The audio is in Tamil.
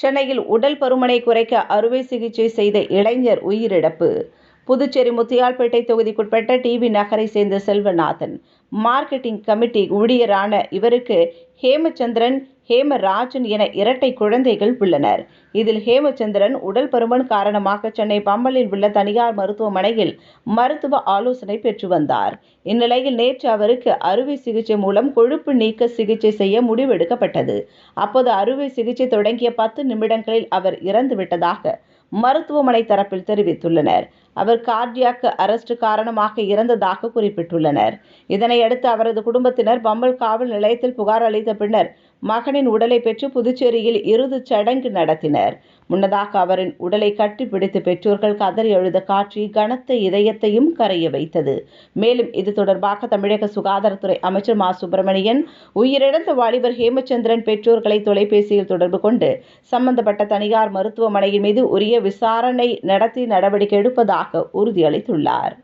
சென்னையில் உடல் பருமனை குறைக்க அறுவை சிகிச்சை செய்த இளைஞர் உயிரிழப்பு. புதுச்சேரி முத்தியால்பேட்டை தொகுதிக்குட்பட்ட டிவி நகரை சேர்ந்த செல்வநாதன். மார்க்கெட்டிங் கமிட்டி ஊழியரான இவருக்கு ஹேமச்சந்திரன் ஹேமராஜன் என இரட்டை குழந்தைகள் உள்ளனர். இதில் ஹேமச்சந்திரன் உடல் பருமன் காரணமாக சென்னை பம்பலில் உள்ள தனியார் மருத்துவமனையில் மருத்துவ ஆலோசனை பெற்று வந்தார். இந்நிலையில் நேற்று அவருக்கு அறுவை சிகிச்சை மூலம் கொழுப்பு நீக்க சிகிச்சை செய்ய முடிவெடுக்கப்பட்டது. அப்போது அறுவை சிகிச்சை தொடங்கிய பத்து நிமிடங்களில் அவர் இறந்துவிட்டதாக மருத்துவமனை தரப்பில் தெரிவித்துள்ளனர். அவர் கார்டியாக் அரெஸ்ட் காரணமாக இறந்ததாக குறிப்பிட்டுள்ளனர். இதனையடுத்து அவரது குடும்பத்தினர் பம்பல் காவல் நிலையத்தில் புகார் அளித்த பின்னர் மகனின் உடலை பெற்று புதுச்சேரியில் இறுதிச் சடங்கு நடத்தினர். முன்னதாக அவரின் உடலை கட்டிப்பிடித்து பெற்றோர்கள் கதறி அழுத காட்சி கனத்த இதயத்தையும் கரைய வைத்தது. மேலும் இது தொடர்பாக தமிழக சுகாதாரத்துறை அமைச்சர் மா. சுப்பிரமணியன் உயிரிழந்த வாலிபர் ஹேமச்சந்திரன் பெற்றோர்களை தொலைபேசியில் தொடர்பு கொண்டு சம்பந்தப்பட்ட தனியார் மருத்துவமனையின் மீது உரிய விசாரணை நடத்தி நடவடிக்கை எடுப்பதாக உறுதியளித்துள்ளார்.